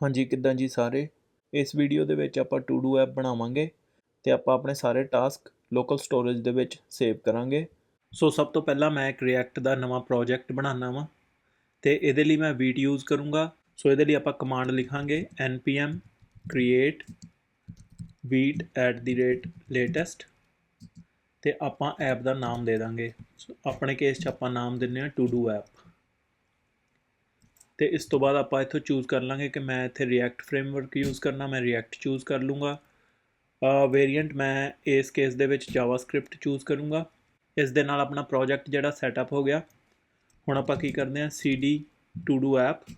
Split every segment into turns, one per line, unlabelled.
ਹਾਂਜੀ, ਕਿੱਦਾਂ ਜੀ ਸਾਰੇ? ਇਸ ਵੀਡੀਓ ਦੇ ਵਿੱਚ ਆਪਾਂ ਟੂ ਡੂ ਐਪ ਬਣਾਵਾਂਗੇ ਤੇ ਆਪਾਂ ਆਪਣੇ ਸਾਰੇ ਟਾਸਕ ਲੋਕਲ ਸਟੋਰੇਜ ਦੇ ਵਿੱਚ ਸੇਵ ਕਰਾਂਗੇ। ਸੋ ਸਭ ਤੋਂ ਪਹਿਲਾਂ ਮੈਂ ਇੱਕ ਰਿਐਕਟ ਦਾ ਨਵਾਂ ਪ੍ਰੋਜੈਕਟ ਬਣਾਉਣਾ ਵਾਂ ਤੇ ਇਹਦੇ ਲਈ ਮੈਂ ਵੀਟ ਯੂਜ਼ ਕਰੂੰਗਾ। ਸੋ ਇਹਦੇ ਲਈ ਆਪਾਂ ਕਮਾਂਡ ਲਿਖਾਂਗੇ npm create ਵੀਟ @latest ਤੇ ਆਪਾਂ ਐਪ ਦਾ ਨਾਮ ਦੇ ਦਾਂਗੇ। ਸੋ ਆਪਣੇ ਕੇਸ 'ਚ ਆਪਾਂ ਨਾਮ ਦਿੰਨੇ ਆ ਟੂ ਡੂ ਐਪ ਤੇ ਇਸ ਤੋਂ ਬਾਅਦ ਆਪਾਂ ਇੱਥੋਂ ਚੂਜ਼ ਕਰ ਲਾਂਗੇ ਕਿ ਮੈਂ ਇੱਥੇ ਰਿਐਕਟ ਫਰੇਮਵਰਕ ਯੂਜ਼ ਕਰਨਾ, ਮੈਂ ਰਿਐਕਟ ਚੂਜ਼ ਕਰ ਲੂੰਗਾ। ਵੇਰੀਐਂਟ ਮੈਂ ਇਸ ਕੇਸ ਦੇ ਵਿੱਚ ਜਾਵਾਸਕ੍ਰਿਪਟ ਚੂਜ਼ ਕਰੂੰਗਾ। ਇਸ ਦੇ ਨਾਲ ਆਪਣਾ ਪ੍ਰੋਜੈਕਟ ਜਿਹੜਾ ਸੈਟਅਪ ਹੋ ਗਿਆ। ਹੁਣ ਆਪਾਂ ਕੀ ਕਰਦੇ ਹਾਂ, cd to do app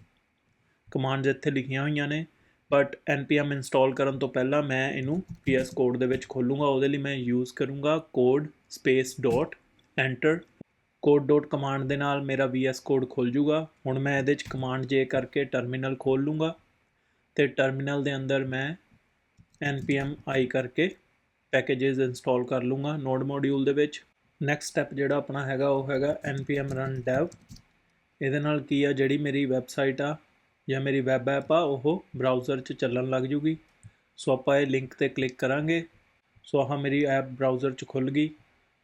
commands ਇੱਥੇ ਲਿਖੀਆਂ ਹੋਈਆਂ ਨੇ ਬਟ npm ਇੰਸਟਾਲ ਕਰਨ ਤੋਂ ਪਹਿਲਾਂ ਮੈਂ ਇਹਨੂੰ vs ਕੋਡ ਦੇ ਵਿੱਚ ਖੋਲੂੰਗਾ। ਉਹਦੇ ਲਈ ਮੈਂ ਯੂਜ਼ ਕਰੂੰਗਾ code space dot enter code dot command ਦੇ ਨਾਲ ਮੇਰਾ vs ਕੋਡ ਖੁੱਲ ਜੂਗਾ। ਹੁਣ ਮੈਂ ਇਹਦੇ ਚ ਕਮਾਂਡ ਜੇ ਕਰਕੇ ਟਰਮੀਨਲ ਖੋਲ ਲੂੰਗਾ ਤੇ ਟਰਮੀਨਲ ਦੇ ਅੰਦਰ ਮੈਂ npm i ਕਰਕੇ ਪੈਕੇजेस ਇੰਸਟਾਲ ਕਰ ਲੂੰਗਾ ਨੋਡ ਮੋਡਿਊਲ ਦੇ ਵਿੱਚ। ਨੈਕਸਟ ਸਟੈਪ ਜਿਹੜਾ ਆਪਣਾ ਹੈਗਾ, ਉਹ ਹੈਗਾ npm run dev ਇਹਦੇ ਨਾਲ ਕੀ ਆ, ਜਿਹੜੀ ਮੇਰੀ ਵੈਬਸਾਈਟ ਆ ਜਾਂ ਮੇਰੀ ਵੈਬ ਐਪ ਆ, ਉਹ ਬਰਾਊਜ਼ਰ 'ਚ ਚੱਲਣ ਲੱਗ ਜੂਗੀ। ਸੋ ਆਪਾਂ ਇਹ ਲਿੰਕ ਤੇ ਕਲਿੱਕ ਕਰਾਂਗੇ। ਸੋ ਆਹ ਮੇਰੀ ਐਪ ਬਰਾਊਜ਼ਰ 'ਚ ਖੁੱਲ ਗਈ।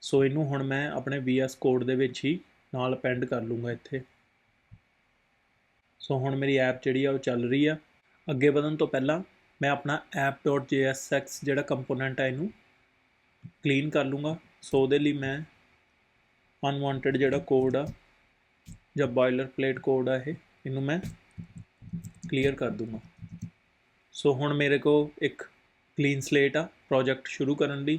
ਸੋ ਇਹਨੂੰ ਹੁਣ ਮੈਂ ਆਪਣੇ VS ਕੋਡ ਦੇ ਵਿੱਚ ਹੀ ਨਾਲ ਅਪੈਂਡ ਕਰ ਲੂੰਗਾ ਇੱਥੇ। ਸੋ ਹੁਣ ਮੇਰੀ ਐਪ ਜਿਹੜੀ ਆ ਉਹ ਚੱਲ ਰਹੀ ਆ। ਅੱਗੇ ਵਧਣ ਤੋਂ ਪਹਿਲਾਂ ਮੈਂ ਆਪਣਾ app.jsx ਜਿਹੜਾ ਕੰਪੋਨੈਂਟ ਹੈ ਇਹਨੂੰ ਕਲੀਨ ਕਰ ਲੂੰਗਾ ਸੋ ਉਹਦੇ ਲਈ ਮੈਂ ਅਨਵਾਂਟਡ ਜਿਹੜਾ ਕੋਡ ਆ ਜਾਂ ਬਾਇਲਰ ਪਲੇਟ ਕੋਡ ਆ ਇਹ, ਇਹਨੂੰ ਮੈਂ ਕਲੀਅਰ ਕਰ ਦੂੰਗਾ ਸੋ ਹੁਣ ਮੇਰੇ ਕੋਲ ਇੱਕ ਕਲੀਨ ਸਲੇਟ ਆ ਪ੍ਰੋਜੈਕਟ ਸ਼ੁਰੂ ਕਰਨ ਲਈ।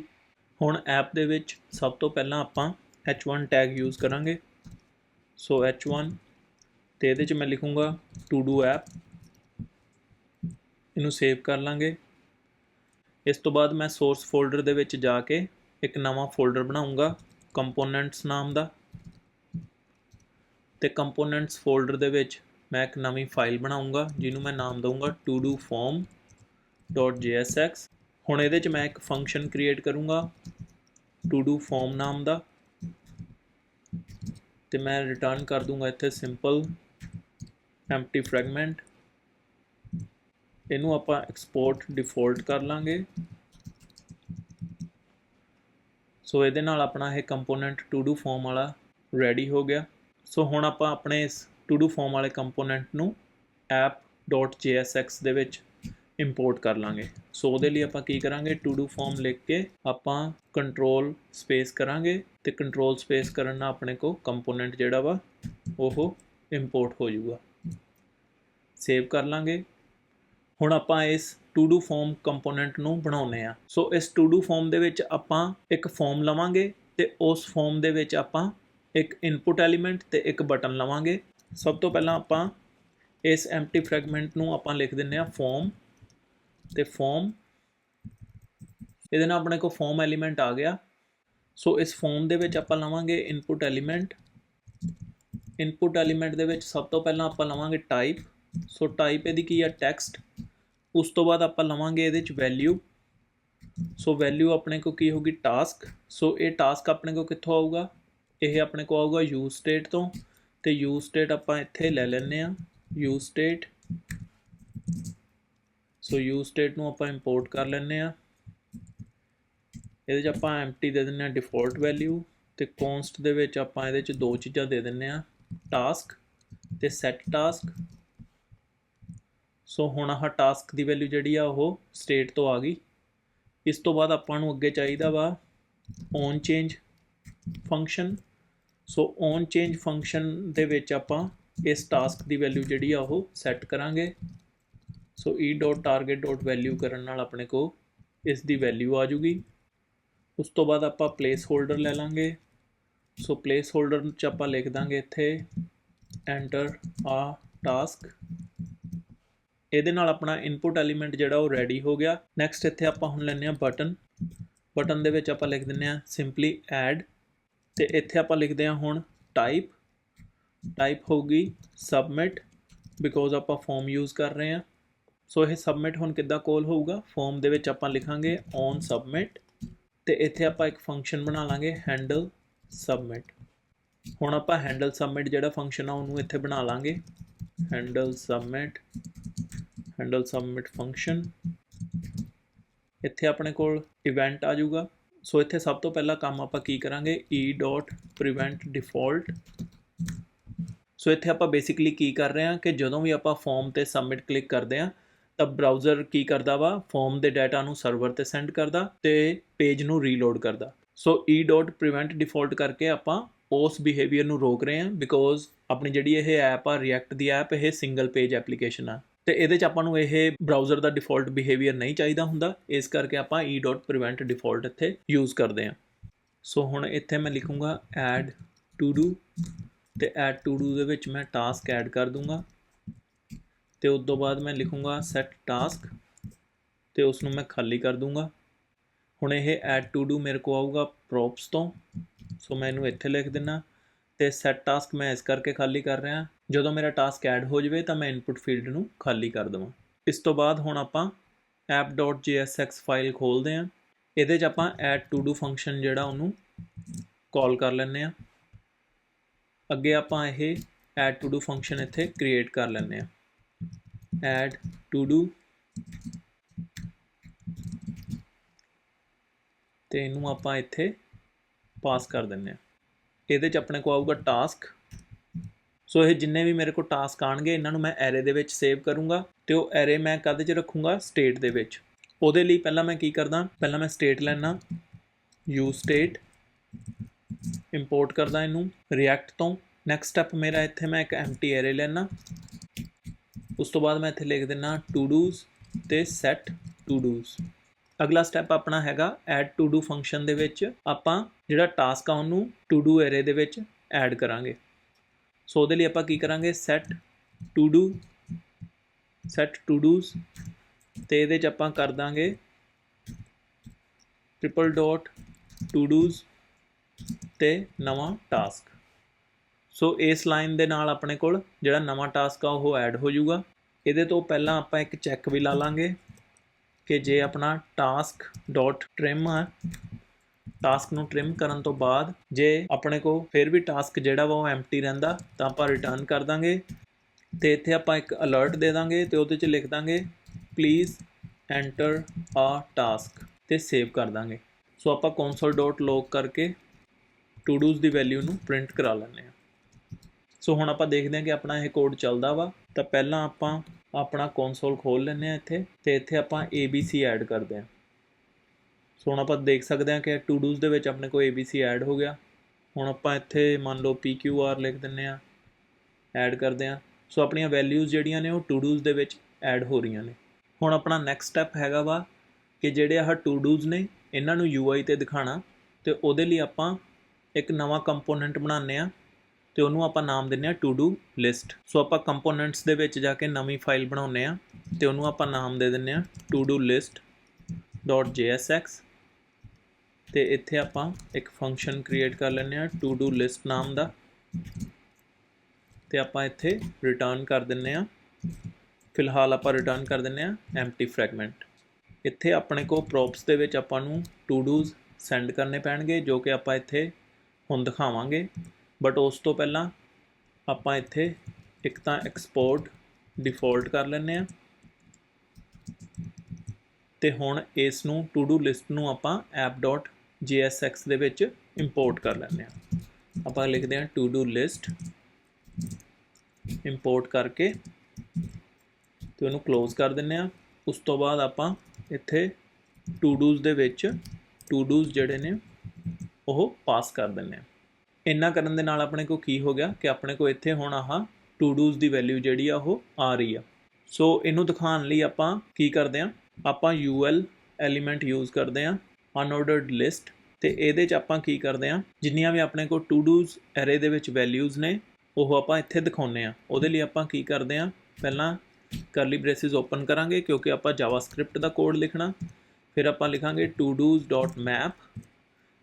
ਹੁਣ ਐਪ ਦੇ ਵਿੱਚ ਸਭ ਤੋਂ ਪਹਿਲਾਂ ਆਪਾਂ h1 ਟੈਗ ਯੂਜ਼ ਕਰਾਂਗੇ। ਸੋ h1 ਤੇ ਇਹਦੇ ਚ ਮੈਂ ਲਿਖੂੰਗਾ ਟੂ ਡੂ ਐਪ ਇਹਨੂੰ ਸੇਵ ਕਰ ਲਾਂਗੇ। ਇਸ ਤੋਂ ਬਾਅਦ ਮੈਂ ਸੋਰਸ ਫੋਲਡਰ ਦੇ ਵਿੱਚ ਜਾ ਕੇ ਇੱਕ ਨਵਾਂ ਫੋਲਡਰ ਬਣਾਉਂਗਾ ਕੰਪੋਨੈਂਟਸ ਨਾਮ ਦਾ। ਤੇ ਕੰਪੋਨੈਂਟਸ ਫੋਲਡਰ ਦੇ ਵਿੱਚ ਮੈਂ ਇੱਕ ਨਵੀਂ ਫਾਈਲ ਬਣਾਉਂਗਾ, ਜਿਹਨੂੰ ਮੈਂ ਨਾਮ ਦਊਂਗਾ todoform.jsx ਹੁਣ ਇਹਦੇ 'ਚ ਮੈਂ ਇੱਕ ਫੰਕਸ਼ਨ ਕ੍ਰੀਏਟ ਕਰੂੰਗਾ। Todoform ਨਾਮ ਦਾ। ਤੇ ਮੈਂ ਰਿਟਰਨ ਕਰ ਦੂੰਗਾ ਇੱਥੇ ਸਿੰਪਲ empty fragment ਇਹਨੂੰ ਆਪਾਂ ਐਕਸਪੋਰਟ ਡਿਫਾਲਟ ਕਰ ਲਾਂਗੇ। ਸੋ ਇਹਦੇ ਨਾਲ ਆਪਣਾ ਇਹ ਕੰਪੋਨੈਂਟ ਟੂ ਡੂ ਫਾਰਮ ਵਾਲਾ ਰੈਡੀ ਹੋ ਗਿਆ। ਸੋ ਹੁਣ ਆਪਾਂ ਆਪਣੇ ਇਸ ਟੂ ਡੂ ਫਾਰਮ ਵਾਲੇ ਕੰਪੋਨੈਂਟ ਨੂੰ app.jsx ਦੇ ਵਿੱਚ ਇੰਪੋਰਟ ਕਰ ਲਾਂਗੇ। ਸੋ ਉਹਦੇ ਲਈ ਆਪਾਂ ਕੀ ਕਰਾਂਗੇ? ਟੂ ਡੂ ਫਾਰਮ ਲਿਖ ਕੇ ਆਪਾਂ ਕੰਟਰੋਲ ਸਪੇਸ ਕਰਾਂਗੇ ਤੇ ਕੰਟਰੋਲ ਸਪੇਸ ਕਰਨ ਨਾਲ ਆਪਣੇ ਕੋ ਕੰਪੋਨੈਂਟ ਜਿਹੜਾ ਵਾ, ਉਹ ਇੰਪੋਰਟ ਹੋ ਜਾਊਗਾ। ਸੇਵ ਕਰ ਲਾਂਗੇ। ਹੁਣ ਆਪਾਂ ਇਸ ਟੂ ਡੂ ਫਾਰਮ ਕੰਪੋਨੈਂਟ ਨੂੰ ਬਣਾਉਨੇ ਆ ਸੋ ਇਸ ਟੂ ਡੂ ਫਾਰਮ ਦੇ ਵਿੱਚ ਆਪਾਂ ਇੱਕ ਫਾਰਮ ਲਵਾਂਗੇ ਤੇ ਉਸ ਫਾਰਮ ਦੇ ਵਿੱਚ ਆਪਾਂ ਇੱਕ ਇਨਪੁਟ ਐਲੀਮੈਂਟ ਤੇ ਇੱਕ ਬਟਨ ਲਵਾਂਗੇ। ਸਭ ਤੋਂ ਪਹਿਲਾਂ ਆਪਾਂ ਇਸ ਐਮਟੀ ਫਰੈਗਮੈਂਟ ਨੂੰ ਆਪਾਂ ਲਿਖ ਦਿੰਨੇ ਆ ਫਾਰਮ ਤੇ ਫਾਰਮ ਇਹਦੇ ਨਾਲ ਆਪਣੇ ਕੋਲ ਫਾਰਮ ਐਲੀਮੈਂਟ ਆ ਗਿਆ। ਸੋ ਇਸ ਫਾਰਮ ਦੇ ਵਿੱਚ ਆਪਾਂ ਲਵਾਂਗੇ ਇਨਪੁਟ ਐਲੀਮੈਂਟ ਇਨਪੁਟ ਐਲੀਮੈਂਟ ਦੇ ਵਿੱਚ ਸਭ ਤੋਂ ਪਹਿਲਾਂ ਆਪਾਂ ਲਵਾਂਗੇ ਟਾਈਪ ਸੋ ਟਾਈਪ ਇਹਦੀ ਕੀ ਆ? ਟੈਕਸਟ ਉਸ ਤੋਂ ਬਾਅਦ ਆਪਾਂ ਲਵਾਂਗੇ ਇਹਦੇ ਚ ਵੈਲਿਊ ਸੋ ਵੈਲਿਊ ਆਪਣੇ ਕੋ ਕੀ ਹੋਗੀ ਟਾਸਕ ਸੋ ਇਹ ਟਾਸਕ ਆਪਣੇ ਕੋ ਕਿੱਥੋਂ ਆਊਗਾ? ਇਹ ਆਪਣੇ ਕੋ ਆਊਗਾ ਯੂ ਸਟੇਟ ਤੋਂ। ਤੇ ਯੂ ਸਟੇਟ ਆਪਾਂ ਇੱਥੇ ਲੈ ਲੈਨੇ ਆ useState so you state ਨੂੰ ਆਪਾਂ ਇੰਪੋਰਟ ਕਰ ਲੈਨੇ ਆ ਇਹਦੇ ਚ ਆਪਾਂ ਐਮਟੀ ਦੇ ਦਿੰਨੇ ਆ ਡਿਫਾਲਟ ਵੈਲਿਊ ਤੇ ਕਨਸਟ ਦੇ ਵਿੱਚ ਆਪਾਂ ਇਹਦੇ ਚ ਦੋ ਚੀਜ਼ਾਂ ਦੇ ਦਿੰਨੇ ਆ ਟਾਸਕ ਤੇ ਸੈਟ ਟਾਸਕ ਸੋ ਹੁਣ ਆਹ ਟਾਸਕ ਦੀ ਵੈਲਿਊ ਜਿਹੜੀ ਆ ਉਹ ਸਟੇਟ ਤੋਂ ਆ ਗਈ। ਇਸ ਤੋਂ ਬਾਅਦ ਆਪਾਂ ਨੂੰ ਅੱਗੇ ਚਾਹੀਦਾ ਵਾ on change function so on change function ਦੇ ਵਿੱਚ ਆਪਾਂ ਇਸ ਟਾਸਕ ਦੀ ਵੈਲਿਊ ਜਿਹੜੀ ਆ ਉਹ ਸੈੱਟ ਕਰਾਂਗੇ। ਸੋ e.target.value ਕਰਨ ਨਾਲ ਆਪਣੇ ਕੋ ਇਸ ਦੀ ਵੈਲਿਊ ਆ ਜੂਗੀ। ਉਸ ਤੋਂ ਬਾਅਦ ਆਪਾਂ ਪਲੇਸ ਹੋਲਡਰ ਲੈ ਲਾਂਗੇ। ਸੋ ਪਲੇਸ ਹੋਲਡਰ ਚ ਆਪਾਂ ਲਿਖ ਦਾਂਗੇ ਇੱਥੇ ਐਂਟਰ ਆ ਟਾਸਕ ਇਹਦੇ ਨਾਲ ਆਪਣਾ ਇਨਪੁਟ ਐਲੀਮੈਂਟ ਜਿਹੜਾ ਉਹ ਰੈਡੀ ਹੋ ਗਿਆ। ਨੈਕਸਟ ਇੱਥੇ ਆਪਾਂ ਹੁਣ ਲੈਨੇ ਆ ਬਟਨ ਬਟਨ ਦੇ ਵਿੱਚ ਆਪਾਂ ਲਿਖ ਦਿੰਨੇ ਆ ਸਿੰਪਲੀ ਐਡ ਤੇ ਇੱਥੇ ਆਪਾਂ ਲਿਖਦੇ ਆ ਹੁਣ ਟਾਈਪ ਟਾਈਪ ਹੋਊਗੀ ਸਬਮਿਟ ਬਿਕੋਜ਼ ਆਪਾਂ ਫਾਰਮ ਯੂਜ਼ ਕਰ ਰਹੇ ਆ ਸੋ ਇਹ ਸਬਮਿਟ ਹੁਣ ਕਿੱਦਾਂ ਕੋਲ ਹੋਊਗਾ? ਫਾਰਮ ਦੇ ਵਿੱਚ ਆਪਾਂ ਲਿਖਾਂਗੇ ਔਨ ਸਬਮਿਟ ਤੇ ਇੱਥੇ ਆਪਾਂ ਇੱਕ ਫੰਕਸ਼ਨ ਬਣਾ ਲਾਂਗੇ ਹੈਂਡਲ ਸਬਮਿਟ ਹੁਣ ਆਪਾਂ ਹੈਂਡਲ ਸਬਮਿਟ ਜਿਹੜਾ ਫੰਕਸ਼ਨ ਆ, ਉਹਨੂੰ ਇੱਥੇ ਬਣਾ ਲਾਂਗੇ। Handle submit handle submit function ਇੱਥੇ ਆਪਣੇ ਕੋਲ ਇਵੈਂਟ ਆ ਜਾਊਗਾ। ਸੋ ਇੱਥੇ ਸਭ ਤੋਂ ਪਹਿਲਾਂ ਕੰਮ ਆਪਾਂ ਕੀ ਕਰਾਂਗੇ? E.prevent default ਸੋ ਇੱਥੇ ਆਪਾਂ ਬੇਸਿਕਲੀ ਕੀ ਕਰ ਰਹੇ ਹਾਂ ਕਿ ਜਦੋਂ ਵੀ ਆਪਾਂ ਫਾਰਮ ਤੇ ਸਬਮਿਟ ਕਲਿੱਕ ਕਰਦੇ ਹਾਂ ਤਾਂ ਬ੍ਰਾਊਜ਼ਰ ਕੀ ਕਰਦਾ ਵਾ? ਫਾਰਮ ਦੇ ਡਾਟਾ ਨੂੰ ਸਰਵਰ ਤੇ ਸੈਂਡ ਕਰਦਾ ਤੇ ਪੇਜ ਨੂੰ ਰੀਲੋਡ ਕਰਦਾ। ਸੋ e.prevent default ਕਰਕੇ ਆਪਾਂ ਉਸ ਬਿਹੇਵੀਅਰ ਨੂੰ ਰੋਕ ਰਹੇ ਹਾਂ ਬਿਕੋਜ਼ ਆਪਣੀ ਜਿਹੜੀ ਇਹ ਐਪ ਆ ਰਿਐਕਟ ਦੀ ਐਪ ਇਹ ਸਿੰਗਲ ਪੇਜ ਐਪਲੀਕੇਸ਼ਨ ਆ। ਤੇ ਇਹਦੇ ਚ ਆਪਾਂ ਨੂੰ ਇਹ ਬ੍ਰਾਊਜ਼ਰ ਦਾ ਡਿਫਾਲਟ ਬਿਹੇਵੀਅਰ ਨਹੀਂ ਚਾਹੀਦਾ ਹੁੰਦਾ। ਇਸ ਕਰਕੇ ਆਪਾਂ e.prevent default ਇੱਥੇ ਯੂਜ਼ ਕਰਦੇ ਹਾਂ। ਸੋ ਹੁਣ ਇੱਥੇ ਮੈਂ ਲਿਖੂੰਗਾ ਐਡ ਟੂ ਡੂ ਤੇ ਐਡ ਟੂ ਡੂ ਦੇ ਵਿੱਚ ਮੈਂ ਟਾਸਕ ਐਡ ਕਰ ਦੂੰਗਾ। ਤੇ ਉਸ ਤੋਂ ਬਾਅਦ ਮੈਂ ਲਿਖੂੰਗਾ set ਟਾਸਕ ਤੇ ਉਸ ਨੂੰ ਮੈਂ ਖਾਲੀ ਕਰ ਦੂੰਗਾ। ਹੁਣ ਇਹ ਐਡ ਟੂ ਡੂ ਮੇਰੇ ਕੋ ਆਊਗਾ ਪ੍ਰੋਪਸ ਤੋਂ। ਸੋ ਮੈਂ ਇਹਨੂੰ ਇੱਥੇ ਲਿਖ ਦਿੰਨਾ ਤੇ set ਟਾਸਕ ਮੈਂ ਇਸ ਕਰਕੇ ਖਾਲੀ ਕਰ ਰਿਹਾ। ਜਦੋਂ ਮੇਰਾ ਟਾਸਕ ਐਡ ਹੋ ਜਾਵੇ ਤਾਂ ਮੈਂ ਇਨਪੁਟ ਫੀਲਡ ਨੂੰ ਖਾਲੀ ਕਰ ਦਵਾਂ। ਇਸ ਤੋਂ ਬਾਅਦ ਹੁਣ ਆਪਾਂ app.jsx ਫਾਈਲ ਖੋਲਦੇ ਹਾਂ। ਇਹਦੇ 'ਚ ਆਪਾਂ ਐਡ ਟੂ ਡੂ ਫੰਕਸ਼ਨ ਜਿਹੜਾ ਉਹਨੂੰ ਕਾਲ ਕਰ ਲੈਂਦੇ ਆ ਅੱਗੇ ਆਪਾਂ ਇਹ ਐਡ ਟੂ ਡੂ ਫੰਕਸ਼ਨ ਇੱਥੇ ਕ੍ਰੀਏਟ ਕਰ ਲੈਂਦੇ ਆ add to do. ਤੇ ਇਹਨੂੰ ਆਪਾਂ ਇੱਥੇ ਪਾਸ ਕਰ ਦਿੰਨੇ ਆ ਇਹਦੇ 'ਚ ਆਪਣੇ ਕੋ ਆਊਗਾ ਟਾਸਕ ਸੋ ਇਹ ਜਿੰਨੇ ਵੀ ਮੇਰੇ ਕੋਲ ਟਾਸਕ ਆਣਗੇ ਇਹਨਾਂ ਨੂੰ ਮੈਂ ਐਰੇ ਦੇ ਵਿੱਚ ਸੇਵ ਕਰੂੰਗਾ ਤੇ ਉਹ ਐਰੇ ਮੈਂ ਕਦ 'ਚ ਰੱਖੂੰਗਾ? ਸਟੇਟ ਦੇ ਵਿੱਚ। ਉਹਦੇ ਲਈ ਪਹਿਲਾਂ ਮੈਂ ਕੀ ਕਰਦਾ? ਪਹਿਲਾਂ ਮੈਂ ਸਟੇਟ ਲੈਣਾ ਯੂ ਸਟੇਟ ਇੰਪੋਰਟ ਕਰਦਾ ਇਹਨੂੰ। ਰਿਐਕਟ ਤੋਂ। ਨੈਕਸਟ ਸਟੈਪ ਮੇਰਾ ਇੱਥੇ ਮੈਂ ਇੱਕ ਐਮਟੀ ਐਰੇ ਲੈਣਾ ਉਸ ਤੋਂ ਬਾਅਦ ਮੈਂ ਇੱਥੇ ਲਿਖ ਦਿੰਨਾ ਟੂ ਡੂਜ਼ ਤੇ ਸੈਟ ਟੂ ਡੂਜ਼ ਅਗਲਾ ਸਟੈਪ ਆਪਣਾ ਹੈਗਾ ਐਡ ਟੂ ਡੂ ਫੰਕਸ਼ਨ ਦੇ ਵਿੱਚ। ਆਪਾਂ ਜਿਹੜਾ ਟਾਸਕ ਆ ਉਹਨੂੰ ਟੂ ਡੂ ਐਰੇ ਦੇ ਵਿੱਚ ਐਡ ਕਰਾਂਗੇ। ਸੋ ਉਹਦੇ ਲਈ ਆਪਾਂ ਕੀ ਕਰਾਂਗੇ? Set to do set to dos ਤੇ ਇਹਦੇ ਚ ਆਪਾਂ ਕਰ ਦਾਂਗੇ ਟ੍ਰਿਪਲ ਡਾਟ ਟੂ ਡੂਜ਼ ਤੇ ਨਵਾਂ ਟਾਸਕ ਸੋ ਇਸ ਲਾਈਨ ਦੇ ਨਾਲ ਆਪਣੇ ਕੋਲ ਜਿਹੜਾ ਨਵਾਂ ਟਾਸਕ ਆ, ਉਹ ਐਡ ਹੋ ਜਾਊਗਾ। ਇਹਦੇ ਤੋਂ ਪਹਿਲਾਂ ਆਪਾਂ ਇੱਕ ਚੈੱਕ ਵੀ ਲਾ ਲਾਂਗੇ ਕਿ ਜੇ ਆਪਣਾ ਟਾਸਕ ਡਾਟ ਟ੍ਰਿਮ ਆ ਟਾਸਕ ਨੂੰ ਟ੍ਰਿਮ ਕਰਨ ਤੋਂ ਬਾਅਦ ਜੇ ਆਪਣੇ ਕੋ ਫਿਰ ਵੀ ਟਾਸਕ ਜਿਹੜਾ ਵਾ ਉਹ ਐਮਟੀ ਰਹਿੰਦਾ, ਤਾਂ ਆਪਾਂ ਰਿਟਰਨ ਕਰ ਦਾਂਗੇ। ਤੇ ਇੱਥੇ ਆਪਾਂ ਇੱਕ ਅਲਰਟ ਦੇ ਦਾਂਗੇ ਤੇ ਉਹਦੇ 'ਚ ਲਿਖ ਦਾਂਗੇ ਪਲੀਜ਼ ਐਂਟਰ ਆ ਟਾਸਕ ਤੇ ਸੇਵ ਕਰ ਦਾਂਗੇ। ਸੋ ਆਪਾਂ console.log ਕਰਕੇ ਟੂ ਡੂਜ਼ ਦੀ ਵੈਲਿਊ ਨੂੰ ਪ੍ਰਿੰਟ ਕਰਾ ਲੈਂਦੇ ਹਾਂ। ਸੋ ਹੁਣ ਆਪਾਂ ਦੇਖਦੇ ਹਾਂ ਕਿ ਆਪਣਾ ਇਹ ਕੋਡ ਚੱਲਦਾ ਵਾ। ਤਾਂ ਪਹਿਲਾਂ ਆਪਾਂ ਆਪਣਾ console ਖੋਲ ਲੈਂਦੇ ਹਾਂ ਇੱਥੇ ਤੇ ਇੱਥੇ ਆਪਾਂ abc ਐਡ ਕਰਦੇ ਹਾਂ। ਸੋ ਹੁਣ ਆਪਾਂ ਦੇਖ ਸਕਦੇ ਹਾਂ ਕਿ ਟੂ ਡੂਜ਼ ਦੇ ਵਿੱਚ ਆਪਣੇ ਕੋਲ abc ਐਡ ਹੋ ਗਿਆ। ਹੁਣ ਆਪਾਂ ਇੱਥੇ ਮੰਨ ਲਓ pqr ਲਿਖ ਦਿੰਨੇ ਆ ਐਡ ਕਰਦੇ ਹਾਂ। ਸੋ ਆਪਣੀਆਂ ਵੈਲਿਊਜ਼ ਜਿਹੜੀਆਂ ਨੇ ਉਹ ਟੂ ਡੂਜ਼ ਦੇ ਵਿੱਚ ਐਡ ਹੋ ਰਹੀਆਂ ਨੇ। ਹੁਣ ਆਪਣਾ ਨੈਕਸਟ ਸਟੈਪ ਹੈਗਾ ਵਾ ਕਿ ਜਿਹੜੇ ਆਹ ਟੂ ਡੂਜ਼ ਨੇ, ਇਹਨਾਂ ਨੂੰ UI ਤੇ ਦਿਖਾਣਾ ਤੇ ਉਹਦੇ ਲਈ ਆਪਾਂ ਇੱਕ ਨਵਾਂ ਕੰਪੋਨੈਂਟ ਬਣਾਉਂਦੇ ਆ ਤੇ ਉਹਨੂੰ ਆਪਾਂ ਨਾਮ ਦਿੰਨੇ ਆ ਟੂ ਡੂ ਲਿਸਟ ਸੋ ਆਪਾਂ ਕੰਪੋਨੈਂਟਸ ਦੇ ਵਿੱਚ ਜਾ ਕੇ ਨਵੀਂ ਫਾਈਲ ਬਣਾਉਂਦੇ ਆ ਤੇ ਉਹਨੂੰ ਆਪਾਂ ਨਾਮ ਦੇ ਦਿੰਨੇ ਆ ਟੂ ਡੂ ਲਿਸਟ .jsx ਤੇ ਇੱਥੇ ਆਪਾਂ ਇੱਕ ਫੰਕਸ਼ਨ ਕ੍ਰੀਏਟ ਕਰ ਲੈਂਦੇ ਆ ਟੂ ਡੂ ਲਿਸਟ ਨਾਮ ਦਾ। ਤੇ ਆਪਾਂ ਇੱਥੇ ਰਿਟਰਨ ਕਰ ਦਿੰਨੇ ਆ ਫਿਲਹਾਲ ਆਪਾਂ ਰਿਟਰਨ ਕਰ ਦਿੰਨੇ ਆ ਐਮਟੀ ਫ੍ਰੈਗਮੈਂਟ ਇੱਥੇ ਆਪਣੇ ਕੋ ਪ੍ਰੋਪਸ ਦੇ ਵਿੱਚ ਆਪਾਂ ਨੂੰ ਟੂ ਡੂਜ਼ ਸੈਂਡ ਕਰਨੇ ਪੈਣਗੇ ਜੋ ਕਿ ਆਪਾਂ ਇੱਥੇ ਹੁਣ ਦਿਖਾਵਾਂਗੇ। ਬਟ ਉਸ ਤੋਂ ਪਹਿਲਾਂ ਆਪਾਂ ਇੱਥੇ ਇੱਕ ਤਾਂ ਐਕਸਪੋਰਟ ਡਿਫਾਲਟ ਕਰ ਲੈਂਦੇ ਆ ਤੇ ਹੁਣ ਇਸ ਨੂੰ ਟੂ ਡੂ ਲਿਸਟ ਨੂੰ ਆਪਾਂ app.jsx ਦੇ ਵਿੱਚ ਇੰਪੋਰਟ ਕਰ ਲੈਂਦੇ ਆ ਆਪਾਂ ਲਿਖਦੇ ਆ ਟੂ ਡੂ ਲਿਸਟ ਇੰਪੋਰਟ ਕਰਕੇ ਤੇ ਉਹਨੂੰ ক্লোਜ਼ ਕਰ ਦਿੰਨੇ ਆ ਉਸ ਤੋਂ ਬਾਅਦ ਆਪਾਂ ਇੱਥੇ ਟੂ ਡੂਜ਼ ਦੇ ਵਿੱਚ ਟੂ ਡੂਜ਼ ਜਿਹੜੇ ਨੇ ਉਹ ਪਾਸ ਕਰ ਦਿੰਨੇ ਆ ਇੰਨਾ ਕਰਨ ਦੇ ਨਾਲ ਆਪਣੇ ਕੋ ਕੀ ਹੋ ਗਿਆ ਕਿ ਆਪਣੇ ਕੋ ਇੱਥੇ ਹੁਣ ਆਹ ਟੂ ਡੂਜ਼ ਦੀ ਵੈਲਿਊ ਜਿਹੜੀ ਆ ਉਹ ਆ ਰਹੀ ਆ। ਸੋ ਇਹਨੂੰ ਦਿਖਾਉਣ ਲਈ ਆਪਾਂ ਕੀ ਕਰਦੇ ਆ? ਆਪਾਂ ul ਐਲੀਮੈਂਟ ਯੂਜ਼ ਕਰਦੇ ਆ ਅਨਆਰਡਰਡ ਲਿਸਟ ਤੇ ਇਹਦੇ ਚ ਆਪਾਂ ਕੀ ਕਰਦੇ ਆ? ਜਿੰਨੀਆਂ ਵੀ ਆਪਣੇ ਕੋ ਟੂ ਡੂਜ਼ ਐਰੇ ਦੇ ਵਿੱਚ ਵੈਲਿਊਜ਼ ਨੇ, ਉਹ ਆਪਾਂ ਇੱਥੇ ਦਿਖਾਉਨੇ ਆ। ਉਹਦੇ ਲਈ ਆਪਾਂ ਕੀ ਕਰਦੇ ਆ? ਪਹਿਲਾਂ ਕਰਲੀ ਬ੍ਰੇਸਿਸ ਓਪਨ ਕਰਾਂਗੇ, ਕਿਉਂਕਿ ਆਪਾਂ ਜਾਵਾਸਕ੍ਰਿਪਟ ਦਾ ਕੋਡ ਲਿਖਣਾ। ਫਿਰ ਆਪਾਂ ਲਿਖਾਂਗੇ todos.map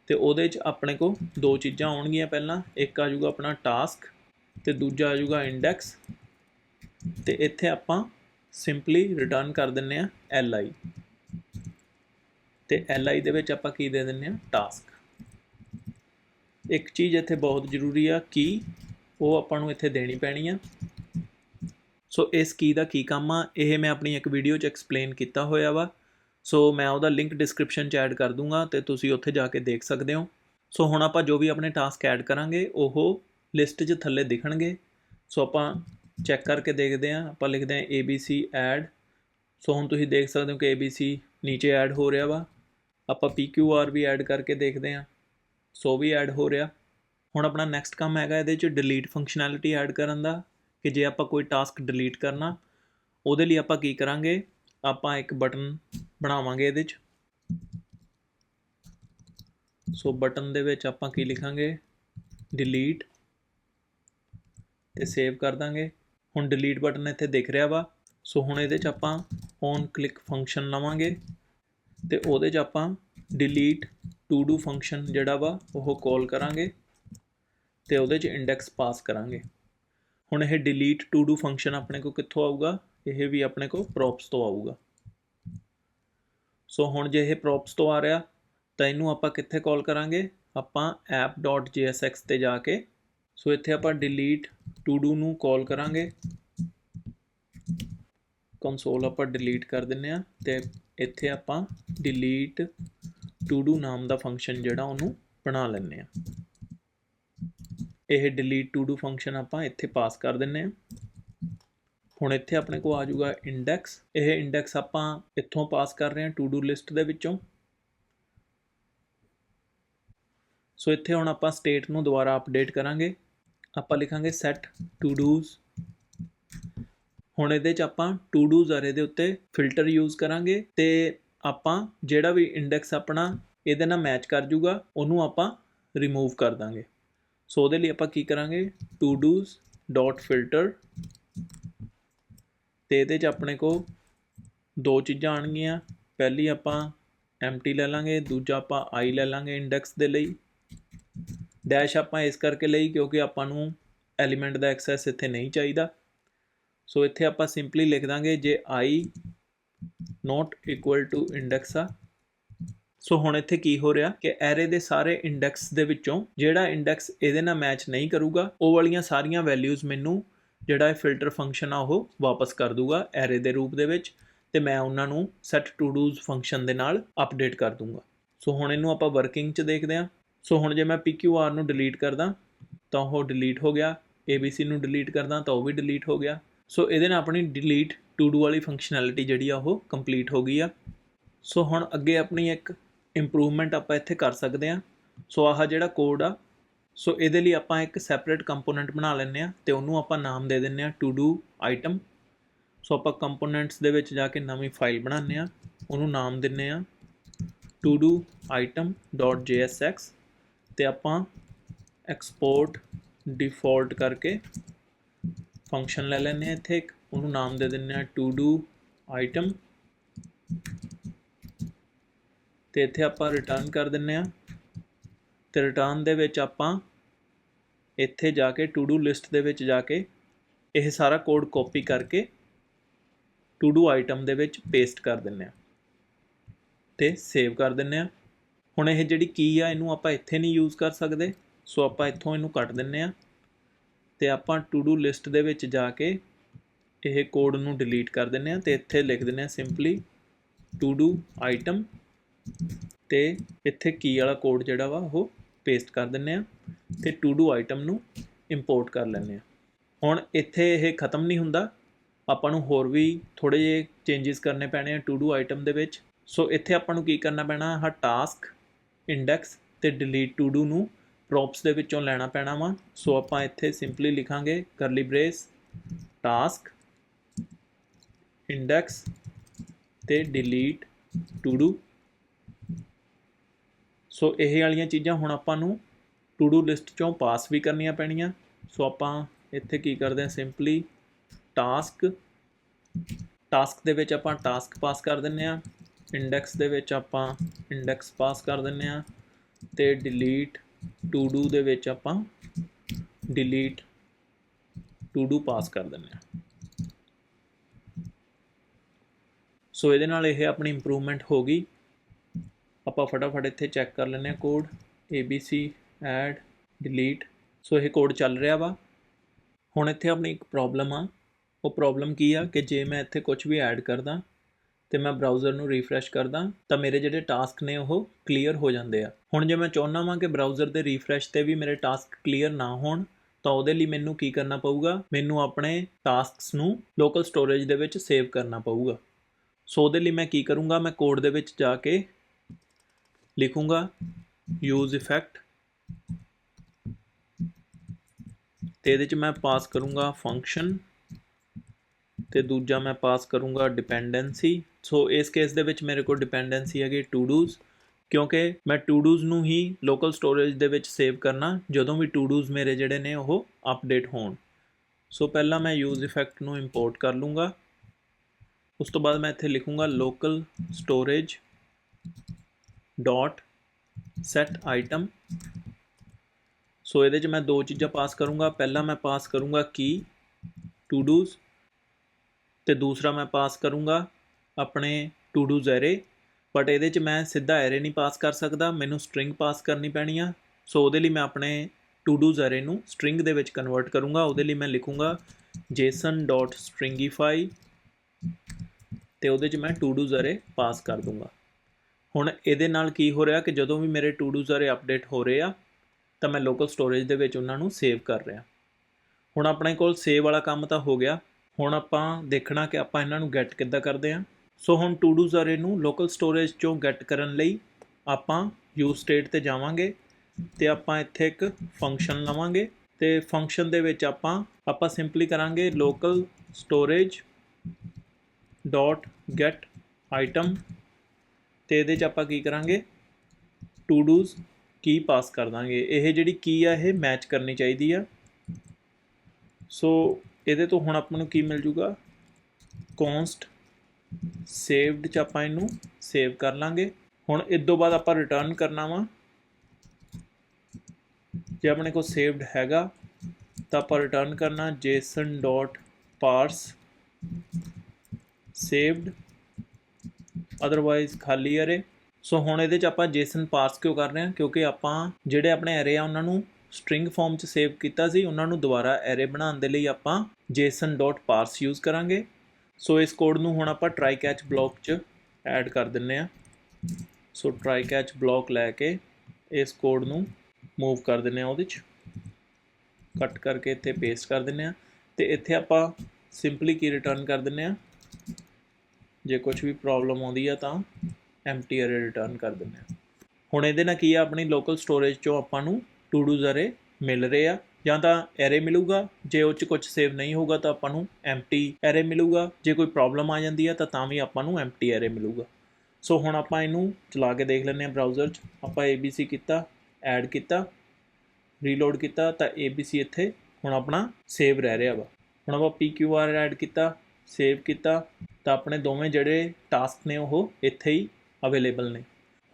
ਤੇ ਉਹਦੇ 'ਚ ਆਪਣੇ ਕੋ ਦੋ ਚੀਜ਼ਾਂ ਆਉਣਗੀਆਂ ਪਹਿਲਾਂ। ਇੱਕ ਆ ਜਾਊਗਾ ਆਪਣਾ ਟਾਸਕ ਤੇ ਦੂਜਾ ਆ ਜਾਊਗਾ ਇੰਡੈਕਸ ਤੇ ਇੱਥੇ ਆਪਾਂ ਸਿੰਪਲੀ ਰਿਟਰਨ ਕਰ ਦਿੰਨੇ ਆ li ਤੇ li ਦੇ ਵਿੱਚ ਆਪਾਂ ਕੀ ਦੇ ਦਿੰਨੇ ਆ? ਟਾਸਕ ਇੱਕ ਚੀਜ਼ ਇੱਥੇ ਬਹੁਤ ਜ਼ਰੂਰੀ ਆ ਕੀ ਉਹ ਆਪਾਂ ਨੂੰ ਇੱਥੇ ਦੇਣੀ ਪੈਣੀ ਆ। ਸੋ ਇਸ ਕੀ ਦਾ ਕੀ ਕੰਮ ਆ? ਇਹ ਮੈਂ ਆਪਣੀ ਇੱਕ ਵੀਡੀਓ 'ਚ ਐਕਸਪਲੇਨ ਕੀਤਾ ਹੋਇਆ ਵਾ। ਸੋ ਮੈਂ ਉਹਦਾ ਲਿੰਕ ਡਿਸਕ੍ਰਿਪਸ਼ਨ 'ਚ ਐਡ ਕਰ ਦੂੰਗਾ ਤੇ ਤੁਸੀਂ ਉੱਥੇ ਜਾ ਕੇ ਦੇਖ ਸਕਦੇ ਹੋ। ਸੋ ਹੁਣ ਆਪਾਂ ਜੋ ਵੀ ਆਪਣੇ ਟਾਸਕ ਐਡ ਕਰਾਂਗੇ, ਉਹ ਲਿਸਟ 'ਚ ਥੱਲੇ ਦਿਖਣਗੇ। ਸੋ ਆਪਾਂ ਚੈੱਕ ਕਰਕੇ ਦੇਖਦੇ ਹਾਂ, ਆਪਾਂ ਲਿਖਦੇ ਹਾਂ ABC ਐਡ ਸੋ ਹੁਣ ਤੁਸੀਂ ਦੇਖ ਸਕਦੇ ਹੋ ਕਿ ABC ਨੀਚੇ ਐਡ ਹੋ ਰਿਹਾ ਵਾ। ਆਪਾਂ PQR ਵੀ ਐਡ ਕਰਕੇ ਦੇਖਦੇ ਹਾਂ। ਸੋ ਵੀ ਐਡ ਹੋ ਰਿਹਾ। ਹੁਣ ਆਪਣਾ ਨੈਕਸਟ ਕੰਮ ਹੈਗਾ ਇਹਦੇ 'ਚ ਡਿਲੀਟ ਫੰਕਸ਼ਨੈਲਿਟੀ ਐਡ ਕਰਨ ਦਾ, ਕਿ ਜੇ ਆਪਾਂ ਕੋਈ ਟਾਸਕ ਡਿਲੀਟ ਕਰਨਾ, ਉਹਦੇ ਲਈ ਆਪਾਂ ਕੀ ਕਰਾਂਗੇ? ਆਪਾਂ ਇੱਕ ਬਟਨ ਬਣਾਵਾਂਗੇ ਇਹਦੇ 'ਚ। ਸੋ ਬਟਨ ਦੇ ਵਿੱਚ ਆਪਾਂ ਕੀ ਲਿਖਾਂਗੇ? ਡਿਲੀਟ ਤੇ ਸੇਵ ਕਰ ਦਾਂਗੇ। ਹੁਣ ਡਿਲੀਟ ਬਟਨ ਇੱਥੇ ਦਿਖ ਰਿਹਾ ਵਾ। ਸੋ ਹੁਣ ਇਹਦੇ 'ਚ ਆਪਾਂ ਔਨ ਕਲਿੱਕ ਫੰਕਸ਼ਨ ਲਵਾਂਗੇ ਤੇ ਉਹਦੇ 'ਚ ਆਪਾਂ ਡਿਲੀਟ ਟੂ ਡੂ ਫੰਕਸ਼ਨ ਜਿਹੜਾ ਵਾ, ਉਹ ਕਾਲ ਕਰਾਂਗੇ ਤੇ ਉਹਦੇ 'ਚ ਇੰਡੈਕਸ ਪਾਸ ਕਰਾਂਗੇ। ਹੁਣ ਇਹ ਡਿਲੀਟ ਟੂ ਡੂ ਫੰਕਸ਼ਨ ਆਪਣੇ ਕੋ ਕਿੱਥੋਂ ਆਊਗਾ? ਇਹ ਵੀ ਆਪਣੇ ਕੋਲ ਪ੍ਰੋਪਸ ਤੋਂ ਆਊਗਾ। ਸੋ ਹੁਣ ਜੇ ਇਹ ਪ੍ਰੋਪਸ ਤੋਂ ਆ ਰਿਹਾ, ਤਾਂ ਇਹਨੂੰ ਆਪਾਂ ਕਿੱਥੇ ਕਾਲ ਕਰਾਂਗੇ? ਆਪਾਂ app.jsx ਤੇ ਜਾ ਕੇ। ਸੋ ਇੱਥੇ ਆਪਾਂ ਡਿਲੀਟ ਟੂ ਡੂ ਨੂੰ ਕਾਲ ਕਰਾਂਗੇ। ਕੰਸੋਲ ਆਪਾਂ ਡਿਲੀਟ ਕਰ ਦਿੰਨੇ ਆ ਤੇ ਇੱਥੇ ਆਪਾਂ ਡਿਲੀਟ ਟੂ ਡੂ ਨਾਮ ਦਾ ਫੰਕਸ਼ਨ ਜਿਹੜਾ ਉਹਨੂੰ ਬਣਾ ਲੈਂਦੇ ਆ। ਇਹ ਡਿਲੀਟ ਟੂ ਡੂ ਫੰਕਸ਼ਨ ਆਪਾਂ ਇੱਥੇ ਪਾਸ ਕਰ ਦਿੰਨੇ ਆ। ਹੁਣ ਇੱਥੇ ਆਪਣੇ ਕੋਲ ਆ ਜਾਊਗਾ ਇੰਡੈਕਸ ਇਹ ਇੰਡੈਕਸ ਆਪਾਂ ਇੱਥੋਂ ਪਾਸ ਕਰ ਰਹੇ ਹਾਂ ਟੂ ਡੂ ਲਿਸਟ ਦੇ ਵਿੱਚੋਂ। ਸੋ ਇੱਥੇ ਹੁਣ ਆਪਾਂ ਸਟੇਟ ਨੂੰ ਦੁਬਾਰਾ ਅਪਡੇਟ ਕਰਾਂਗੇ। ਆਪਾਂ ਲਿਖਾਂਗੇ set ਟੂ ਡੂਜ਼ ਹੁਣ ਇਹਦੇ ਚ ਆਪਾਂ ਟੂ do's ਅਰੇ ਦੇ ਉੱਤੇ ਫਿਲਟਰ ਯੂਜ਼ ਕਰਾਂਗੇ ਤੇ ਆਪਾਂ ਜਿਹੜਾ ਵੀ ਇੰਡੈਕਸ ਆਪਣਾ ਇਹਦੇ ਨਾਲ ਮੈਚ ਕਰ ਜੂਗਾ ਉਹਨੂੰ ਆਪਾਂ ਰਿਮੂਵ ਕਰ ਦਾਂਗੇ। ਸੋ ਉਹਦੇ ਲਈ ਆਪਾਂ ਕੀ ਕਰਾਂਗੇ? to do's ਅਤੇ ਇਹਦੇ ਚ ਆਪਣੇ ਕੋਲ ਦੋ ਚੀਜ਼ਾਂ ਆਉਣਗੀਆਂ। ਪਹਿਲੀ ਆਪਾਂ empty ਲੈ ਲਾਂਗੇ, ਦੂਜਾ ਆਪਾਂ ਆਈ ਲੈ ਲਾਂਗੇ ਇੰਡੈਕਸ ਦੇ ਲਈ। ਡੈਸ਼ ਆਪਾਂ ਇਸ ਕਰਕੇ ਲਈ ਕਿਉਂਕਿ ਆਪਾਂ ਨੂੰ ਐਲੀਮੈਂਟ ਦਾ ਐਕਸੈਸ ਇੱਥੇ ਨਹੀਂ ਚਾਹੀਦਾ। ਸੋ ਇੱਥੇ ਆਪਾਂ ਸਿੰਪਲੀ ਲਿਖ ਦਾਂਗੇ ਜੇ I not equal to index ਆ। ਸੋ ਹੁਣ ਇੱਥੇ ਕੀ ਹੋ ਰਿਹਾ ਕਿ ਐਰੇ ਦੇ ਸਾਰੇ ਇੰਡੈਕਸ ਦੇ ਵਿੱਚੋਂ ਜਿਹੜਾ ਇੰਡੈਕਸ ਇਹਦੇ ਨਾਲ ਮੈਚ ਨਹੀਂ ਕਰੂਗਾ, ਉਹ ਵਾਲੀਆਂ ਸਾਰੀਆਂ ਵੈਲਿਊਜ਼ ਮੈਨੂੰ ਜਿਹੜਾ ਇਹ ਫਿਲਟਰ ਫੰਕਸ਼ਨ ਆ, ਉਹ ਵਾਪਸ ਕਰ ਦੂਗਾ ਐਰੇ ਦੇ ਰੂਪ ਦੇ ਵਿੱਚ ਤੇ ਮੈਂ ਉਹਨਾਂ ਨੂੰ set to do's ਫੰਕਸ਼ਨ ਦੇ ਨਾਲ ਅਪਡੇਟ ਕਰ ਦੂੰਗਾ। ਸੋ ਹੁਣ ਇਹਨੂੰ ਆਪਾਂ ਵਰਕਿੰਗ 'ਚ ਦੇਖਦੇ ਹਾਂ। ਸੋ ਹੁਣ ਜੇ ਮੈਂ PQR ਨੂੰ ਡਿਲੀਟ ਕਰਦਾ, ਤਾਂ ਉਹ ਡਿਲੀਟ ਹੋ ਗਿਆ। ABC ਨੂੰ ਡਿਲੀਟ ਕਰਦਾ, ਤਾਂ ਉਹ ਵੀ ਡਿਲੀਟ ਹੋ ਗਿਆ। ਸੋ ਇਹਦੇ ਨਾਲ ਆਪਣੀ ਡਿਲੀਟ ਟੂ ਡੂ ਵਾਲੀ ਫੰਕਸ਼ਨੈਲਿਟੀ ਜਿਹੜੀ ਆ, ਉਹ ਕੰਪਲੀਟ ਹੋ ਗਈ ਆ। ਸੋ ਹੁਣ ਅੱਗੇ ਆਪਣੀ ਇੱਕ ਇੰਪਰੂਵਮੈਂਟ ਆਪਾਂ ਇੱਥੇ ਕਰ ਸਕਦੇ ਆ ਸੋ ਆਹ ਜਿਹੜਾ ਕੋਡ ਆ ਸੋ ਇਹਦੇ ਲਈ ਆਪਾਂ ਇੱਕ ਸੈਪਰੇਟ ਕੰਪੋਨੈਂਟ ਬਣਾ ਲੈਂਦੇ ਆ ਤੇ ਉਹਨੂੰ ਆਪਾਂ ਨਾਮ ਦੇ ਦਿੰਨੇ ਆ ਟੂ ਡੂ ਆਈਟਮ ਸੋ ਆਪਾਂ ਕੰਪੋਨੈਂਟਸ ਦੇ ਵਿੱਚ ਜਾ ਕੇ ਨਵੀਂ ਫਾਈਲ ਬਣਾਉਂਦੇ ਆ ਉਹਨੂੰ ਨਾਮ ਦਿੰਨੇ ਆ to do item.jsx ਤੇ ਆਪਾਂ ਐਕਸਪੋਰਟ ਡਿਫਾਲਟ ਕਰਕੇ ਫੰਕਸ਼ਨ ਲੈ ਲੈਂਦੇ ਆ ਇੱਥੇ ਇੱਕ, ਉਹਨੂੰ ਨਾਮ ਦੇ ਦਿੰਨੇ ਆ to do item ਤੇ ਇੱਥੇ ਆਪਾਂ ਰਿਟਰਨ ਕਰ ਦਿੰਨੇ ਆ ਅਤੇ ਰਿਟਰਨ ਦੇ ਵਿੱਚ ਆਪਾਂ ਇੱਥੇ ਜਾ ਕੇ to do list ਦੇ ਵਿੱਚ ਜਾ ਕੇ ਇਹ ਸਾਰਾ ਕੋਡ ਕਾਪੀ ਕਰਕੇ to do item ਦੇ ਵਿੱਚ ਪੇਸਟ ਕਰ ਦਿੰਨੇ ਆ ਤੇ ਸੇਵ ਕਰ ਦਿੰਨੇ ਆ ਹੁਣ ਇਹ ਜਿਹੜੀ ਕੀ ਆ, ਇਹਨੂੰ ਆਪਾਂ ਇੱਥੇ ਨਹੀਂ ਯੂਜ਼ ਕਰ ਸਕਦੇ, ਸੋ ਆਪਾਂ ਇੱਥੋਂ ਇਹਨੂੰ ਕੱਟ ਦਿੰਨੇ ਆ ਤੇ ਆਪਾਂ ਟੂ ਡੂ ਲਿਸਟ ਦੇ ਵਿੱਚ ਜਾ ਕੇ ਇਹ ਕੋਡ ਨੂੰ ਡਿਲੀਟ ਕਰ ਦਿੰਨੇ ਆ ਤੇ ਇੱਥੇ ਲਿਖ ਦਿੰਨੇ ਆ ਸਿੰਪਲੀ ਟੂ ਡੂ ਆਈਟਮ ਤੇ ਇੱਥੇ ਕੀ ਵਾਲਾ ਕੋਡ ਜਿਹੜਾ ਵਾ ਉਹ ਪੇਸਟ ਕਰ ਦਿੰਨੇ ਆ ਤੇ ਟੂ ਡੂ ਆਈਟਮ ਨੂੰ ਇੰਪੋਰਟ ਕਰ ਲੈਂਦੇ ਆ ਹੁਣ ਇੱਥੇ ਇਹ ਖਤਮ ਨਹੀਂ ਹੁੰਦਾ। ਆਪਾਂ ਨੂੰ ਹੋਰ ਵੀ ਥੋੜੇ ਜਿਹੇ ਚੇਂजेस ਕਰਨੇ ਪੈਣੇ ਆ ਟੂ ਡੂ ਆਈਟਮ ਦੇ ਵਿੱਚ। ਸੋ ਇੱਥੇ ਆਪਾਂ ਨੂੰ ਕੀ ਕਰਨਾ ਪੈਣਾ? ਹਾ ਟਾਸਕ ਇੰਡੈਕਸ ਤੇ ਡਿਲੀਟ ਟੂ ਡੂ ਨੂੰ ਪ੍ਰੋਪਸ ਦੇ ਵਿੱਚੋਂ ਲੈਣਾ ਪੈਣਾ ਵਾ। ਸੋ ਆਪਾਂ ਇੱਥੇ ਸਿੰਪਲੀ ਲਿਖਾਂਗੇ ਕਰਲੀ ਬ੍ਰੇਸ ਟਾਸਕ ਇੰਡੈਕਸ ਤੇ ਡਿਲੀਟ ਟੂ ਡੂ ਸੋ ਇਹ ਵਾਲੀਆਂ ਚੀਜ਼ਾਂ ਹੁਣ ਆਪਾਂ ਨੂੰ ਟੂ ਡੂ ਲਿਸਟ ਚੋਂ ਪਾਸ ਵੀ ਕਰਨੀਆਂ ਪੈਣੀਆਂ। ਸੋ ਆਪਾਂ ਇੱਥੇ ਕੀ ਕਰਦੇ ਹਾਂ ਸਿੰਪਲੀ ਟਾਸਕ ਟਾਸਕ ਦੇ ਵਿੱਚ ਆਪਾਂ ਟਾਸਕ ਪਾਸ ਕਰ ਦਿੰਨੇ ਆ ਇੰਡੈਕਸ ਦੇ ਵਿੱਚ ਆਪਾਂ ਇੰਡੈਕਸ ਪਾਸ ਕਰ ਦਿੰਨੇ ਆ ਤੇ ਡਿਲੀਟ ਟੂ ਡੂ ਦੇ ਵਿੱਚ ਆਪਾਂ ਡਿਲੀਟ ਟੂ ਡੂ ਪਾਸ ਕਰ ਦਿੰਨੇ ਆ ਸੋ ਇਹਦੇ ਨਾਲ ਇਹ ਆਪਣੀ ਇੰਪਰੂਵਮੈਂਟ ਹੋ ਗਈ। ਆਪਾਂ ਫਟਾਫਟ ਇੱਥੇ ਚੈੱਕ ਕਰ ਲੈਂਦੇ ਆ code abc add delete so ਇਹ ਕੋਡ ਚੱਲ ਰਿਹਾ ਵਾ। ਹੁਣ ਇੱਥੇ ਆਪਣੀ ਇੱਕ ਪ੍ਰੋਬਲਮ ਆ। ਉਹ ਪ੍ਰੋਬਲਮ ਕੀ ਆ ਕਿ ਜੇ ਮੈਂ ਇੱਥੇ ਕੁਝ ਵੀ ਐਡ ਕਰਦਾ ਤੇ ਮੈਂ ਬਰਾਊਜ਼ਰ ਨੂੰ ਰੀਫਰੈਸ਼ ਕਰਦਾ ਤਾਂ ਮੇਰੇ ਜਿਹੜੇ ਟਾਸਕ ਨੇ ਉਹ ਕਲੀਅਰ ਹੋ ਜਾਂਦੇ ਆ। ਹੁਣ ਜੇ ਮੈਂ ਚਾਹੁੰਦਾ ਵਾਂ ਕਿ ਬਰਾਊਜ਼ਰ ਦੇ ਰੀਫਰੈਸ਼ ਤੇ ਵੀ ਮੇਰੇ ਟਾਸਕ ਕਲੀਅਰ ਨਾ ਹੋਣ, ਤਾਂ ਉਹਦੇ ਲਈ ਮੈਨੂੰ ਕੀ ਕਰਨਾ ਪਊਗਾ? ਮੈਨੂੰ ਆਪਣੇ ਟਾਸਕਸ ਨੂੰ ਲੋਕਲ ਸਟੋਰੇਜ ਦੇ ਵਿੱਚ ਸੇਵ ਕਰਨਾ ਪਊਗਾ। ਸੋ ਉਹਦੇ ਲਈ ਮੈਂ ਕੀ ਕਰੂੰਗਾ? ਮੈਂ ਕੋਡ ਦੇ ਵਿੱਚ ਜਾ ਕੇ ਲਿਖੂੰਗਾ ਯੂਜ਼ ਇਫੈਕਟ ਤੇ ਇਹਦੇ ਚ ਮੈਂ ਪਾਸ ਕਰੂੰਗਾ ਫੰਕਸ਼ਨ ਤੇ ਦੂਜਾ ਮੈਂ ਪਾਸ ਕਰੂੰਗਾ ਡਿਪੈਂਡੈਂਸੀ ਸੋ ਇਸ ਕੇਸ ਦੇ ਵਿੱਚ ਮੇਰੇ ਕੋਲ ਡਿਪੈਂਡੈਂਸੀ ਹੈਗੀ ਟੂ ਡੂਜ਼ ਕਿਉਂਕਿ ਮੈਂ ਟੂ ਡੂਜ਼ ਨੂੰ ਹੀ ਲੋਕਲ ਸਟੋਰੇਜ ਦੇ ਵਿੱਚ ਸੇਵ ਕਰਨਾ, ਜਦੋਂ ਵੀ ਟੂ ਡੂਜ਼ ਮੇਰੇ ਜਿਹੜੇ ਨੇ ਉਹ ਅਪਡੇਟ ਹੋਣ। ਸੋ ਪਹਿਲਾਂ ਮੈਂ ਯੂਜ਼ ਇਫੈਕਟ ਨੂੰ ਇੰਪੋਰਟ ਕਰ ਲੂੰਗਾ। ਉਸ ਤੋਂ ਬਾਅਦ ਮੈਂ ਇੱਥੇ ਲਿਖੂੰਗਾ local storage dot set item so ਇਹਦੇ 'ਚ ਮੈਂ ਦੋ ਚੀਜ਼ਾਂ ਪਾਸ ਕਰੂੰਗਾ। ਪਹਿਲਾ ਮੈਂ ਪਾਸ ਕਰੂੰਗਾ ਕੀ ਟੂ ਡੂਜ਼ ਤੇ ਦੂਸਰਾ ਮੈਂ ਪਾਸ ਕਰੂੰਗਾ ਆਪਣੇ ਟੂ ਡੂਜ਼ ਐਰੇ ਬਟ ਇਹਦੇ 'ਚ ਮੈਂ ਸਿੱਧਾ ਐਰੇ ਨਹੀਂ ਪਾਸ ਕਰ ਸਕਦਾ। ਮੈਨੂੰ ਸਟ੍ਰਿੰਗ ਪਾਸ ਕਰਨੀ ਪੈਣੀ ਆ। ਸੋ ਉਹਦੇ ਲਈ ਮੈਂ ਆਪਣੇ ਟੂ ਡੂਜ਼ ਐਰੇ ਨੂੰ ਸਟ੍ਰਿੰਗ ਦੇ ਵਿੱਚ ਕਨਵਰਟ ਕਰੂੰਗਾ। ਉਹਦੇ ਲਈ ਮੈਂ ਲਿਖੂੰਗਾ json.stringify ਤੇ ਉਹਦੇ 'ਚ ਮੈਂ ਟੂ ਡੂਜ਼ ਐਰੇ ਪਾਸ ਕਰ ਦੂੰਗਾ। ਹੁਣ ਇਹਦੇ ਨਾਲ ਕੀ ਹੋ ਰਿਹਾ ਕਿ ਜਦੋਂ ਵੀ ਮੇਰੇ ਟੂ ਡੂਜ਼ ਐਰੇ ਅਪਡੇਟ ਹੋ ਰਹੇ ਆ, ਤਾਂ ਮੈਂ ਲੋਕਲ ਸਟੋਰੇਜ ਦੇ ਵਿੱਚ ਉਹਨਾਂ ਨੂੰ ਸੇਵ ਕਰ ਰਿਹਾ। ਹੁਣ ਆਪਣੇ ਕੋਲ ਸੇਵ ਵਾਲਾ ਕੰਮ ਤਾਂ ਹੋ ਗਿਆ। ਹੁਣ ਆਪਾਂ ਦੇਖਣਾ ਕਿ ਆਪਾਂ ਇਹਨਾਂ ਨੂੰ ਗੈਟ ਕਿੱਦਾਂ ਕਰਦੇ ਹਾਂ ਸੋ ਹੁਣ ਟੂ ਡੂਜ਼ ਅਰੇ ਨੂੰ ਲੋਕਲ ਸਟੋਰੇਜ ਚੋਂ ਗੈਟ ਕਰਨ ਲਈ ਆਪਾਂ ਯੂ ਸਟੇਟ ਤੇ ਜਾਵਾਂਗੇ ਤੇ ਆਪਾਂ ਇੱਥੇ ਇੱਕ ਫੰਕਸ਼ਨ ਲਵਾਂਗੇ ਤੇ ਫੰਕਸ਼ਨ ਦੇ ਵਿੱਚ ਆਪਾਂ ਆਪਾਂ ਸਿੰਪਲੀ ਕਰਾਂਗੇ local storage dot get item ਤੇ ਇਹਦੇ 'ਚ ਆਪਾਂ ਕੀ ਕਰਾਂਗੇ? ਟੂ ਡੂਜ਼ ਕੀ ਪਾਸ ਕਰ ਦਾਂਗੇ। ਇਹ ਜਿਹੜੀ ਕੀ ਆ, ਇਹ ਮੈਚ ਕਰਨੀ ਚਾਹੀਦੀ ਆ। ਸੋ ਇਹਦੇ ਤੋਂ ਹੁਣ ਆਪਾਂ ਨੂੰ ਕੀ ਮਿਲ ਜੂਗਾ? const ਸੇਵਡ ਚ ਆਪਾਂ ਇਹਨੂੰ ਸੇਵ ਕਰ ਲਾਂਗੇ। ਹੁਣ ਇਸ ਤੋਂ ਬਾਅਦ ਆਪਾਂ ਰਿਟਰਨ ਕਰਨਾ ਵਾ। ਜੇ ਆਪਣੇ ਕੋਲ ਸੇਵਡ ਹੈਗਾ, ਤਾਂ ਆਪਾਂ ਰਿਟਰਨ ਕਰਨਾ। Json.parse saved ਅਦਰਵਾਈਜ਼ ਖਾਲੀ ਅਰੇ ਸੋ ਹੁਣ ਇਹਦੇ ਚ ਆਪਾਂ ਜੇਸਨ ਪਾਰਸ ਕਿਉਂ ਕਰ ਰਹੇ ਹਾਂ? ਕਿਉਂਕਿ ਆਪਾਂ ਜਿਹੜੇ ਆਪਣੇ ਐਰੇ ਆ, ਉਹਨਾਂ ਨੂੰ ਸਟ੍ਰਿੰਗ ਫਾਰਮ ਚ ਸੇਵ ਕੀਤਾ ਸੀ, ਉਹਨਾਂ ਨੂੰ ਦੁਬਾਰਾ ਐਰੇ ਬਣਾਉਣ ਦੇ ਲਈ ਆਪਾਂ json.parse ਯੂਜ਼ ਕਰਾਂਗੇ। ਸੋ ਇਸ ਕੋਡ ਨੂੰ ਹੁਣ ਆਪਾਂ ਟਰਾਈ ਕੈਚ ਬਲੌਕ ਚ ਐਡ ਕਰ ਦਿੰਨੇ ਆ। ਸੋ ਟਰਾਈ ਕੈਚ ਬਲੌਕ ਲੈ ਕੇ ਇਸ ਕੋਡ ਨੂੰ ਮੂਵ ਕਰ ਦਿੰਨੇ ਆ ਉਹਦੇ ਚ। ਕੱਟ ਕਰਕੇ ਇੱਥੇ ਪੇਸਟ ਕਰ ਦਿੰਨੇ ਆ। ਤੇ ਇੱਥੇ ਆਪਾਂ ਸਿੰਪਲੀ ਕੀ ਰਿਟਰਨ ਕਰ ਦਿੰਨੇ ਆ। ਜੇ ਕੁਝ ਵੀ ਪ੍ਰੋਬਲਮ ਆਉਂਦੀ ਆ ਤਾਂ ਐਮਟੀ ਅਰੇ ਰਿਟਰਨ ਕਰ ਦਿੰਦੇ ਆ। ਹੁਣ ਇਹਦੇ ਨਾਲ ਕੀ ਆ, ਆਪਣੀ ਲੋਕਲ ਸਟੋਰੇਜ ਚੋਂ ਆਪਾਂ ਨੂੰ ਟੂ ਡੂਜ਼ ਅਰੇ ਮਿਲ ਰਹੇ ਆ। ਜਾਂ ਤਾਂ ਐਰੇ ਮਿਲੂਗਾ, ਜੇ ਉਹ ਚ ਕੁਝ ਸੇਵ ਨਹੀਂ ਹੋਊਗਾ ਤਾਂ ਆਪਾਂ ਨੂੰ ਐਮਟੀ ਐਰੇ ਮਿਲੂਗਾ। ਜੇ ਕੋਈ ਪ੍ਰੋਬਲਮ ਆ ਜਾਂਦੀ ਆ ਤਾਂ ਤਾਂ ਵੀ ਆਪਾਂ ਨੂੰ ਐਮਟੀ ਐਰੇ ਮਿਲੂਗਾ। ਸੋ ਹੁਣ ਆਪਾਂ ਇਹਨੂੰ ਚਲਾ ਕੇ ਦੇਖ ਲੈਂਦੇ ਆ ਬਰਾਊਜ਼ਰ 'ਚ। ਆਪਾਂ ABC ਕੀਤਾ ਐਡ ਕੀਤਾ ਰੀਲੋਡ ਕੀਤਾ ਤਾਂ ABC ਇੱਥੇ ਹੁਣ ਆਪਣਾ ਸੇਵ ਰਹਿ ਰਿਹਾ ਵਾ। ਹੁਣ ਆਪਾਂ PQR ਐਡ ਕੀਤਾ ਸੇਵ ਕੀਤਾ, ਤਾਂ ਆਪਣੇ ਦੋਵੇਂ ਜਿਹੜੇ ਟਾਸਕ ਨੇ ਉਹ ਇੱਥੇ ਹੀ ਅਵੇਲੇਬਲ ਨੇ।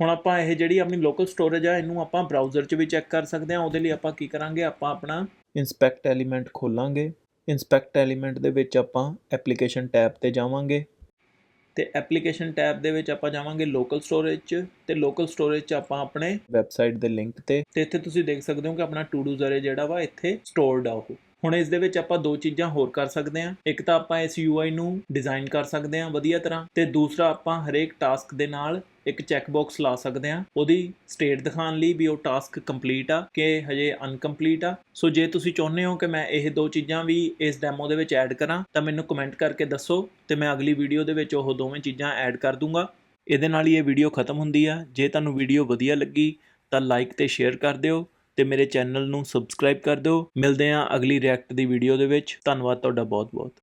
ਹੁਣ ਆਪਾਂ ਇਹ ਜਿਹੜੀ ਆਪਣੀ ਲੋਕਲ ਸਟੋਰੇਜ ਆ, ਇਹਨੂੰ ਆਪਾਂ ਬਰਾਊਜ਼ਰ 'ਚ ਵੀ ਚੈੱਕ ਕਰ ਸਕਦੇ ਹਾਂ, ਉਹਦੇ ਲਈ ਆਪਾਂ ਕੀ ਕਰਾਂਗੇ? ਆਪਾਂ ਆਪਣਾ ਇਨਸਪੈਕਟ ਐਲੀਮੈਂਟ ਖੋਲਾਂਗੇ। ਇਨਸਪੈਕਟ ਐਲੀਮੈਂਟ ਦੇ ਵਿੱਚ ਆਪਾਂ ਐਪਲੀਕੇਸ਼ਨ ਟੈਬ ਤੇ ਜਾਵਾਂਗੇ। ਤੇ ਐਪਲੀਕੇਸ਼ਨ ਟੈਬ ਦੇ ਵਿੱਚ ਆਪਾਂ ਜਾਵਾਂਗੇ ਲੋਕਲ ਸਟੋਰੇਜ 'ਚ ਤੇ ਲੋਕਲ ਸਟੋਰੇਜ 'ਚ ਆਪਾਂ ਆਪਣੇ ਵੈਬਸਾਈਟ ਦੇ ਲਿੰਕ ਤੇ। ਤੇ ਇੱਥੇ ਤੁਸੀਂ ਦੇਖ ਸਕਦੇ ਹੋ ਕਿ ਆਪਣਾ ਟੂ ਡੂ ਅਰੇ ਜਿਹੜਾ ਵਾ, ਇੱਥੇ ਸਟੋਰਡ ਆ ਉਹ। ਹੁਣ ਇਸ ਦੇ ਵਿੱਚ ਆਪਾਂ ਦੋ ਚੀਜ਼ਾਂ ਹੋਰ ਕਰ ਸਕਦੇ ਹਾਂ। ਇੱਕ ਤਾਂ ਆਪਾਂ ਇਸ UI ਨੂੰ ਡਿਜ਼ਾਈਨ ਕਰ ਸਕਦੇ ਹਾਂ ਵਧੀਆ ਤਰ੍ਹਾਂ ਤੇ ਦੂਸਰਾ ਆਪਾਂ ਹਰੇਕ ਟਾਸਕ ਦੇ ਨਾਲ ਇੱਕ ਚੈੱਕ ਬਾਕਸ ਲਾ ਸਕਦੇ ਹਾਂ। ਉਹਦੀ ਸਟੇਟ ਦਿਖਾਉਣ ਲਈ ਵੀ ਉਹ ਟਾਸਕ ਕੰਪਲੀਟ ਆ ਕਿ ਹਜੇ ਅਨਕੰਪਲੀਟ ਆ। ਸੋ ਜੇ ਤੁਸੀਂ ਚਾਹੁੰਦੇ ਹੋ ਕਿ ਮੈਂ ਇਹ ਦੋ ਚੀਜ਼ਾਂ ਵੀ ਇਸ ਡੈਮੋ ਦੇ ਵਿੱਚ ਐਡ ਕਰਾਂ, ਤਾਂ ਮੈਨੂੰ ਕਮੈਂਟ ਕਰਕੇ ਦੱਸੋ ਤੇ ਮੈਂ ਅਗਲੀ ਵੀਡੀਓ ਦੇ ਵਿੱਚ ਉਹ ਦੋਵੇਂ ਚੀਜ਼ਾਂ ਐਡ ਕਰ ਦੂੰਗਾ। ਇਹਦੇ ਨਾਲ ਹੀ ਇਹ ਵੀਡੀਓ ਖਤਮ ਹੁੰਦੀ ਆ। ਜੇ ਤੁਹਾਨੂੰ ਵੀਡੀਓ ਵਧੀਆ ਲੱਗੀ ਤਾਂ ਲਾਈਕ ਤੇ ਸ਼ੇਅਰ ਕਰ ਦਿਓ। ਤੇ ਮੇਰੇ ਚੈਨਲ ਨੂੰ ਸਬਸਕ੍ਰਾਈਬ ਕਰ ਦਿਓ। ਮਿਲਦੇ ਹਾਂ ਅਗਲੀ ਰਿਐਕਟ ਦੀ ਵੀਡੀਓ ਦੇ ਵਿੱਚ। ਧੰਨਵਾਦ ਤੁਹਾਡਾ ਬਹੁਤ ਬਹੁਤ